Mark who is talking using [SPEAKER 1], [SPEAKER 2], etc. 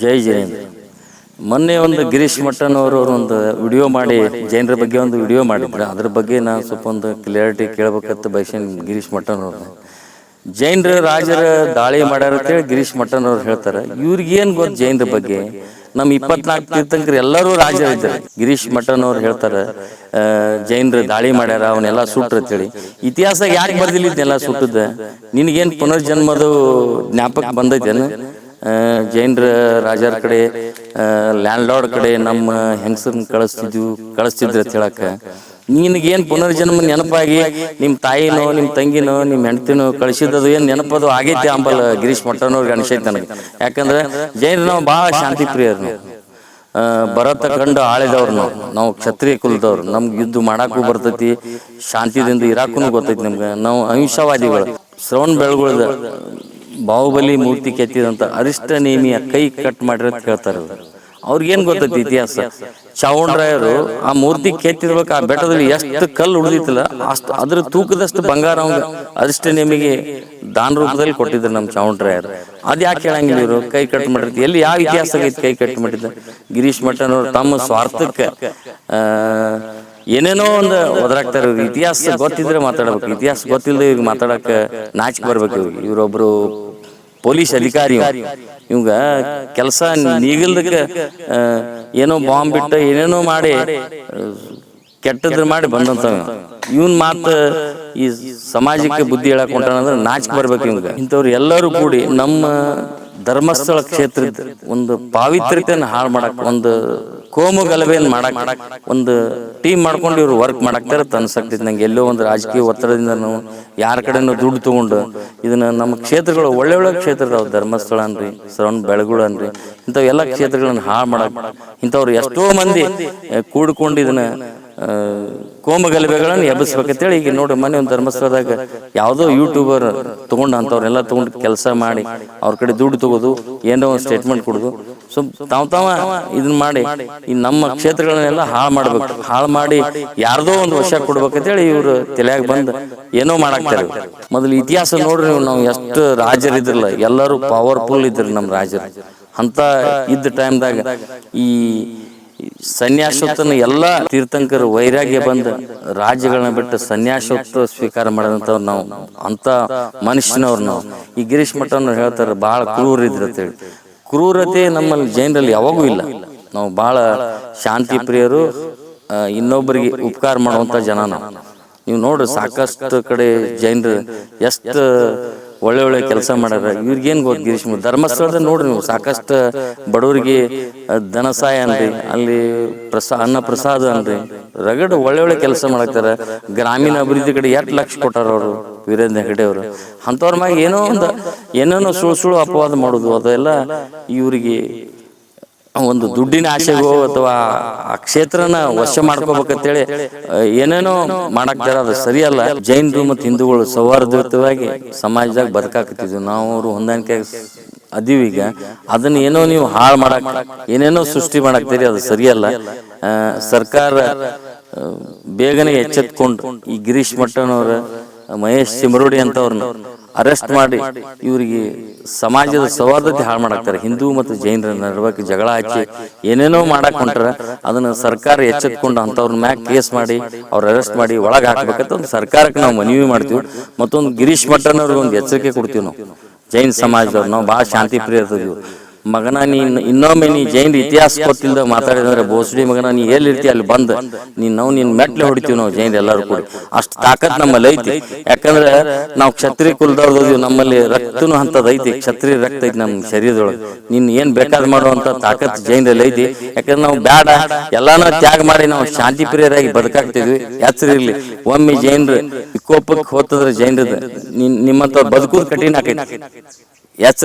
[SPEAKER 1] ಜೈ ಜೈನ್. ಮೊನ್ನೆ ಒಂದು ಗಿರೀಶ್ ಮಠನವರು ಒಂದು ವಿಡಿಯೋ ಮಾಡಿ, ಜೈನರ ಬಗ್ಗೆ ಒಂದು ವಿಡಿಯೋ ಮಾಡಿದ್ರು. ಅದ್ರ ಬಗ್ಗೆ ನಾನು ಸ್ವಲ್ಪ ಒಂದು ಕ್ಲಿಯರಿಟಿ ಕೇಳ್ಬೇಕಂತ ಬಯಸಿನ ಗಿರೀಶ್ ಮಟ್ಟನ್ ಅವ್ರು ಜೈನರ ರಾಜರ ದಾಳಿ ಮಾಡ್ಯಾರ ಅಂತೇಳಿ ಗಿರೀಶ್ ಮಠನವ್ರು ಹೇಳ್ತಾರೆ. ಇವ್ರಿಗೇನು ಗೊತ್ತು ಜೈನರ ಬಗ್ಗೆ? ನಮ್ಮ ಇಪ್ಪತ್ನಾಲ್ಕು ತೀರ್ಥಂಕರು ಎಲ್ಲರೂ ರಾಜರು ಇದ್ದಾರೆ. ಗಿರೀಶ್ ಮಠನವ್ರು ಹೇಳ್ತಾರೆ ಜೈನರು ದಾಳಿ ಮಾಡ್ಯಾರ ಅವನ್ನೆಲ್ಲ ಸುಟ್ರು ಅಂತೇಳಿ ಇತಿಹಾಸ ಯಾಕೆ ಬರ್ದಿಲ್ಲ ಇದನ್ನೆಲ್ಲ ಸುಟ್ಟದ? ನಿನಗೇನು ಪುನರ್ಜನ್ಮದ ಜ್ಞಾಪಕ ಬಂದೈತೇನು? ಜೈನರ ರಾಜರ ಕಡೆ ಲ್ಯಾಂಡ್ ಲಾರ್ಡ್ ಕಡೆ ನಮ್ಮ ಹೆಂಗಸರನ್ನ ಕಳಿಸ್ತಿದ್ವು, ಕಳಿಸ್ತಿದ್ರು ಅಂತ ಹೇಳಕ್ಕ. ನಿನಗೇನು ಪುನರ್ಜನ್ಮ ನೆನಪಾಗಿ ನಿಮ್ಮ ತಾಯಿನೋ ನಿಮ್ಮ ತಂಗಿನೋ ನಿಮ್ಮ ಹೆಂಡತಿನೋ ಕಳಿಸಿದ್ದು ಏನು ನೆನಪದು ಆಗೈತಿ ಅಂಬಲ್ ಗಿರೀಶ್ ಮಠನವ್ರಿಗೆ ಅನಿಸೈತೆ ನನಗೆ. ಯಾಕಂದ್ರೆ ಜೈನರು ನಾವು ಭಾಳ ಶಾಂತಿ ಪ್ರಿಯರು ನಾವು ಭರತ ಕಂಡು ಆಳಿದವ್ರು ನಾವು. ನಾವು ಕ್ಷತ್ರಿಯ ಕುಲದವ್ರು. ನಮ್ಗೆ ಯುದ್ಧ ಮಾಡಕ್ಕೂ ಬರ್ತೈತಿ, ಶಾಂತಿದಿಂದ ಇರಾಕೂ ಗೊತ್ತೈತಿ ನಮ್ಗೆ. ನಾವು ಅಹಿಂಸಾವಾದಿಗಳು ಶ್ರವಣ ಬೆಳಗುಳದ ಬಾಹುಬಲಿ ಮೂರ್ತಿ ಕೆತ್ತಿದಂತ ಅರಿಷ್ಟ ನೇಮಿಯ ಕೈ ಕಟ್ ಮಾಡಿರೋದು ಅವ್ರು. ಅವ್ರಿಗೇನ್ ಗೊತ್ತೈತಿ ಇತಿಹಾಸ? ಚೌಂಡ್ರಾಯರು ಆ ಮೂರ್ತಿ ಕೆತ್ತಿರ್ಬೇಕು, ಆ ಬೆಟ್ಟದಲ್ಲಿ ಎಷ್ಟು ಕಲ್ಲು ಉಳಿದಿತ್ತಲ್ಲ, ಅಷ್ಟು ಅದ್ರ ತೂಕದಷ್ಟು ಬಂಗಾರ ಅವಂಗ ಅರಿಷ್ಟ ನೇಮಿಗೆ ದಾನ ರೂಪದಲ್ಲಿ ಕೊಟ್ಟಿದ್ರು ನಮ್ಮ ಚೌಂಡ್ರಾಯರು ಅದ್ ಯಾಕೆ ಹೇಳಂಗಿಲ್ಲ ಇವರು? ಕೈ ಕಟ್ ಮಾಡಿರ್ತಿ. ಎಲ್ಲಿ ಯಾವ ಇತಿಹಾಸ ಕೈ ಕಟ್ ಮಾಡಿದ್ದ? ಗಿರೀಶ್ ಮಠನವರು ತಮ್ಮ ಸ್ವಾರ್ಥಕ್ಕೆ ಏನೇನೋ ಒಂದು ಒದರಾಗ್ತಾರೆ ಇತಿಹಾಸ ಗೊತ್ತಿದ್ರೆ ಮಾತಾಡ್ಬೇಕು. ಇತಿಹಾಸ ಗೊತ್ತಿಲ್ಲದೆ ಇವ್ರಿಗೆ ಮಾತಾಡಕ್ಕೆ ನಾಚಿಕೆ ಬರ್ಬೇಕು ಇವ್ರಿಗೆ. ಇವ್ರೊಬ್ರು ಪೊಲೀಸ್ ಅಧಿಕಾರಿ ಇವಾಗ ಕೆಲಸ ನೀಗಿಲ್ದಕ್ಕೆ ಏನೋ ಬಾಂಬ್ ಬಿಟ್ಟ ಏನೇನೋ ಮಾಡಿ, ಕೆಟ್ಟದ್ರ ಮಾಡಿ ಬಂದಂತ ಇವನ್ ಮಾತು ಈ ಸಮಾಜಕ್ಕೆ ಬುದ್ಧಿ ಹೇಳಕ್ ಹೊಂಟಾನಂದ್ರೆ ನಾಚಿಕೆ ಬರ್ಬೇಕು ಇವಂಗ ಇಂಥವ್ರು ಎಲ್ಲರೂ ಕೂಡಿ ನಮ್ಮ ಧರ್ಮಸ್ಥಳ ಕ್ಷೇತ್ರದ ಒಂದು ಪಾವಿತ್ರ್ಯತೆಯನ್ನು ಹಾಳು ಮಾಡಕ್ಕೆ ಒಂದು ಕೋಮು ಗಲಭೆಯನ್ನು ಮಾಡಕ್ ಒಂದು ಟೀಮ್ ಮಾಡ್ಕೊಂಡು ಇವ್ರು ವರ್ಕ್ ಮಾಡಾಕ್ತಾರೆ ಅಂತ ಅನ್ಸಕ್ತೈತಿ ನಂಗೆ ಎಲ್ಲೋ ಒಂದು ರಾಜಕೀಯ ಒತ್ತಡದಿಂದ ಯಾರ ಕಡೆನೂ ದುಡ್ಡು ತಗೊಂಡು ಇದನ್ನ ನಮ್ಮ ಕ್ಷೇತ್ರಗಳು ಒಳ್ಳೆ ಒಳ್ಳೆ ಕ್ಷೇತ್ರ ಅದಾವ ಧರ್ಮಸ್ಥಳ ಅನ್ರಿ ಸರೌಂಡ್ ಬೆಳಗುಳ ಅನ್ರಿ ಇಂಥವು ಎಲ್ಲ ಕ್ಷೇತ್ರಗಳನ್ನ ಹಾಳು ಮಾಡಕ್ ಇಂಥವ್ರು ಎಷ್ಟೋ ಮಂದಿ ಕೂಡ್ಕೊಂಡು ಇದನ್ನ ಆ, ಕೋಮ ಗಲಭೆಗಳನ್ನು ಎಬ್ಬಿಸ್ಬೇಕಂತೇಳಿ ಈಗ ನೋಡಿ ಮನೆ ಒಂದು ಧರ್ಮಸ್ಥಳದಾಗ ಯಾವುದೋ ಯೂಟ್ಯೂಬರ್ ತೊಗೊಂಡು ಅಂಥವ್ರೆಲ್ಲ ತೊಗೊಂಡು ಕೆಲಸ ಮಾಡಿ ಅವ್ರ ಕಡೆ ದುಡ್ಡು ತಗೋದು ಏನೋ ಒಂದು ಸ್ಟೇಟ್ಮೆಂಟ್ ಕೊಡೋದು. ಸೊ ತಾವ್ ತಾವ ಇದನ್ನ ಮಾಡಿ ಈ ನಮ್ಮ ಕ್ಷೇತ್ರಗಳನ್ನೆಲ್ಲ ಹಾಳು ಮಾಡ್ಬೇಕು. ಹಾಳು ಮಾಡಿ ಯಾರ್ದೋ ಒಂದು ವಶ ಕೊಡ್ಬೇಕಂತೇಳಿ ಇವರು ತಲೆಯಾಗ ಬಂದು ಏನೋ ಮಾಡಾಕ್ತಾರೆ. ಮೊದಲು ಇತಿಹಾಸ ನೋಡ್ರಿ ನೀವು ಎಷ್ಟು ರಾಜರು ರಾಜರಿದ್ರಲ್ಲ ಎಲ್ಲರೂ ಪವರ್ಫುಲ್ ಇದ್ರು ನಮ್ಮ ರಾಜರು. ಅಂತ ಇದ್ದ ಟೈಮ್ದಾಗ ಈ ಸನ್ಯಾಸೋತ್ತನ ಎಲ್ಲಾ ತೀರ್ಥಂಕರ ವೈರಾಗ್ಯ ಬಂದ ರಾಜ್ಯಗಳನ್ನ ಬಿಟ್ಟು ಸನ್ಯಾಸೋತ್ತ ಸ್ವೀಕಾರ ಮಾಡಿದಂಥವ್ರು ನಾವು. ಅಂತ ಮನುಷ್ಯನವ್ರು ನಾವು. ಈ ಗಿರೀಶ್ ಮಠನ ಹೇಳ್ತಾರೆ ಬಹಳ ಕ್ರೂರ ಅಂತ ಹೇಳಿ ಕ್ರೂರತೆ ನಮ್ಮಲ್ಲಿ ಜೈನರಲ್ಲಿ ಯಾವಾಗೂ ಇಲ್ಲ. ನಾವು ಬಹಳ ಶಾಂತಿ ಪ್ರಿಯರು ಇನ್ನೊಬ್ಬರಿಗೆ ಉಪಕಾರ ಮಾಡುವಂತ ಜನ ನಾವು. ನೀವು ನೋಡ್ರಿ ಸಾಕಷ್ಟು ಕಡೆ ಜೈನರು ಎಷ್ಟು ಒಳ್ಳೆ ಒಳ್ಳೆ ಕೆಲಸ ಮಾಡ್ಯಾರ ಇವ್ರಿಗೇನ್ ಗೊತ್ತು ಗಿರೀಶ್? ಧರ್ಮಸ್ಥಳದ ನೋಡ್ರಿ ನೀವು, ಸಾಕಷ್ಟು ಬಡವರಿಗೆ ಧನ ಸಹಾಯ ಅನ್ರಿ ಅಲ್ಲಿ ಪ್ರಸಾ, ಅನ್ನ ಪ್ರಸಾದ ಅನ್ರಿ ರಗಡ್ ಒಳ್ಳೆ ಒಳ್ಳೆ ಕೆಲಸ ಮಾಡಾಕ್ತಾರ ಗ್ರಾಮೀಣ ಅಭಿವೃದ್ಧಿ ಕಡೆ ಎಷ್ಟು ಲಕ್ಷ ಕೊಟ್ಟಾರ ಅವರು ವೀರೇಂದ್ರ ಹೆಗಡೆ ಅವರು ಅಂಥವ್ರ ಮ್ಯಾಗ ಏನೋ ಒಂದು, ಏನೇನೋ ಸುಳ್ಳು ಸುಳ್ಳು ಅಪವಾದ ಮಾಡೋದು, ಅದೆಲ್ಲ ಇವರಿಗೆ ಒಂದು ದುಡ್ಡಿನ ಆಸೆಗೋ ಅಥವಾ ಆ ಕ್ಷೇತ್ರನ ವಶ ಮಾಡ್ಕೋಬೇಕಂತೇಳಿ ಹೇಳಿ ಏನೇನೋ ಮಾಡಾಕ್ತಾರ ಅದು ಸರಿಯಲ್ಲ. ಜೈನರು ಮತ್ತು ಹಿಂದೂಗಳು ಸೌಹಾರ್ದಯುತವಾಗಿ ಸಮಾಜದಾಗ ಬದುಕಾಕತ್ತಿದ್ವಿ. ನಾವು ಅವರು ಹೊಂದಾಣಿಕೆ ಅದೀವಿ ಈಗ. ಅದನ್ನ ಏನೋ ನೀವು ಹಾಳು ಮಾಡಕ್ ಏನೇನೋ ಸೃಷ್ಟಿ ಮಾಡಾಕ್ತೀರಿ ಅದು ಸರಿಯಲ್ಲ. ಸರ್ಕಾರ ಬೇಗನೆ ಎಚ್ಚೆತ್ಕೊಂಡು ಈ ಗಿರೀಶ್ ಮಟ್ಟನವರ ಮಹೇಶ್ ಚಿಮರೋಡಿ ಅಂತವ್ರನ್ನ ಅರೆಸ್ಟ್ ಮಾಡಿ ಇವರಿಗೆ ಸಮಾಜದ ಸೌಹಾರ್ದತೆ ಹಾಳು ಮಾಡಾಕ್ತಾರೆ ಹಿಂದೂ ಮತ್ತು ಜೈನರ ನಡುವಕ್ಕೆ ಜಗಳ ಹಚ್ಚಿ ಏನೇನೋ ಮಾಡಕ್ ಹೊಂಟಾರ ಅದನ್ನ ಸರ್ಕಾರ ಎಚ್ಚೆತ್ಕೊಂಡು ಅಂತವ್ರ ಮ್ಯಾಗ ಕೇಸ್ ಮಾಡಿ ಅವ್ರ ಅರೆಸ್ಟ್ ಮಾಡಿ ಒಳಗೆ ಹಾಕ್ಬೇಕಂತ ಒಂದು ಸರ್ಕಾರಕ್ಕೆ ನಾವು ಮನವಿ ಮಾಡ್ತೀವಿ. ಮತ್ತೊಂದು ಗಿರೀಶ್ ಮಠನವ್ರಿಗೆ ಒಂದು ಎಚ್ಚರಿಕೆ ಕೊಡ್ತೀವಿ ನಾವು. ಜೈನ್ ಸಮಾಜದವ್ರು ನಾವು ಭಾಳ ಶಾಂತಿ ಪ್ರಿಯರಿದ್ದೀವಿ. ಮಗನ ನೀನ್ ಇನ್ನೊಮ್ಮೆ ನೀ ಜೈನ್ ಇತಿಹಾಸ ಗೊತ್ತಿಲ್ದ ಮಾತಾಡಿದ್ರೆ ಬೋಸಡಿ ಮಗನ ನೀ ಎಲ್ಲಿರ್ತಿ ಅಲ್ಲಿ ಬಂದ್. ನೀನ್ ನಾವು ನಿನ್ ಮೆಟ್ಲೆ ಹೊಡಿತೀವಿ ನಾವು ಜೈನ್ ಎಲ್ಲರೂ ಕೂಡ. ಅಷ್ಟು ತಾಕತ್ ನಮ್ಮಲ್ಲಿ ಐತಿ. ಯಾಕಂದ್ರೆ ನಾವು ಕ್ಷತ್ರಿಯ ಕುಲದವ್ರದ್ದು. ನಮ್ಮಲ್ಲಿ ರಕ್ತನು ಹಂತದ ಐತಿ. ಕ್ಷತ್ರಿಯ ರಕ್ತ ಐತಿ ನಮ್ಮ ಶರೀರದೊಳಗೆ. ನೀನ್ ಏನ್ ಬೇಕಾದ್ ಮಾಡುವಂತ ತಾಕತ್ ಜೈನ್ದಲ್ಲಿ ಐತಿ. ಯಾಕಂದ್ರೆ ನಾವು ಬ್ಯಾಡ. ಎಲ್ಲಾನು ತ್ಯಾಗ ಮಾಡಿ ನಾವು ಶಾಂತಿ ಪ್ರಿಯರಾಗಿ ಬದುಕಾಗ್ತಿದ್ವಿ ಇರ್ಲಿ. ಒಮ್ಮೆ ಜೈನ್ರು ವಿಕೋಪಕ್ಕೆ ಹೋತದ್ರೆ ಜೈನ್ರದ. ನಿಮ್ಮಂತ ಬದುಕು ಕಠಿಣ ಆಕೈತಿ. ಎಚ್ಚರ